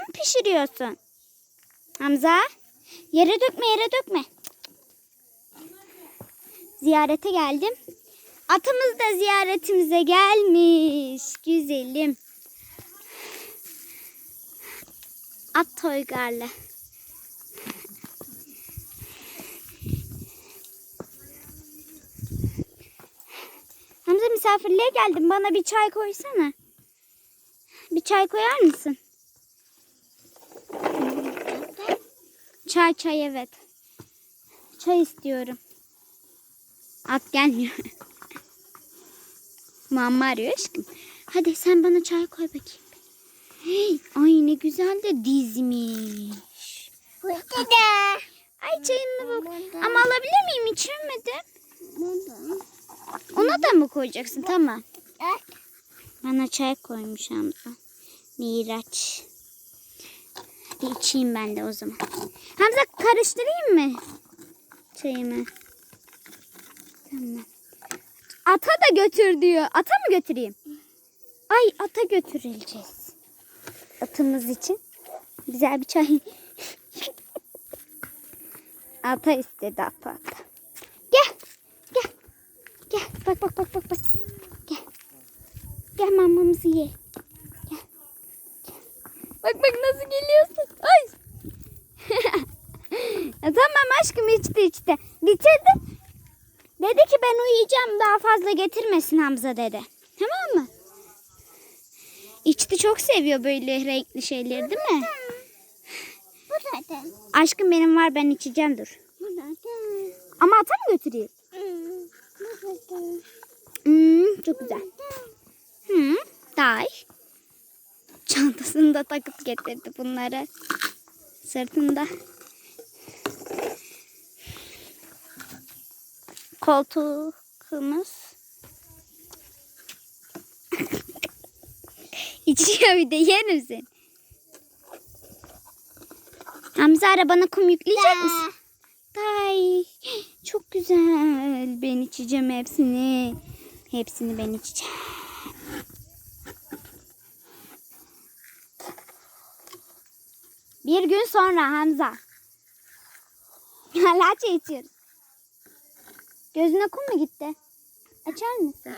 mi pişiriyorsun? Hamza yere dökme yere dökme. Ziyarete geldim. Atımız da ziyaretimize gelmiş. Güzelim. At Toygar'la. Hamza misafirliğe geldim. Bana bir çay koysana. Bir çay koyar mısın? Çay çay evet. Çay istiyorum. At gelmiyor. Mamma arıyor aşkım. Hadi sen bana çay koy bakayım. Hey, ay ne güzel de dizmiş. Burada. Ay çayımı bak. Ama alabilir miyim? İçemedim. Ona da mı koyacaksın? Tamam. Bana çay koymuş Hamza. Miraç. Hadi içeyim ben de o zaman. Hamza karıştırayım mı? Çayımı. Tamam. Ata da götür diyor. Ata mı götüreyim? Ay ata götürüleceğiz. Atımız için. Güzel bir çay. ata istedi ata ata. Gel. Gel. Gel. Bak bak bak bak bak. Gel. Gel mamamızı ye. Bak bak nasıl geliyorsun. Ay. Ya tamam aşkım içti içti. Bitirdi. Dedi ki ben uyuyacağım daha fazla getirmesin Hamza dedi. Tamam mı? İçti çok seviyor böyle renkli şeyleri değil mi? Burada. Aşkım benim var ben içeceğim dur. Burada. Ama ata mı götüreyim? Hmm, çok güzel. Hmm, day. Çantasında takıp getirdi bunları. Sırtında. Koltuğumuz. İçiyor bir de yer misin? Hamza arabana kum yükleyecek misin? Day. Çok güzel. Ben içeceğim hepsini. Hepsini ben içeceğim. Bir gün sonra Hamza. Çay içiyoruz. Gözüne kum mu gitti? Açar mısın?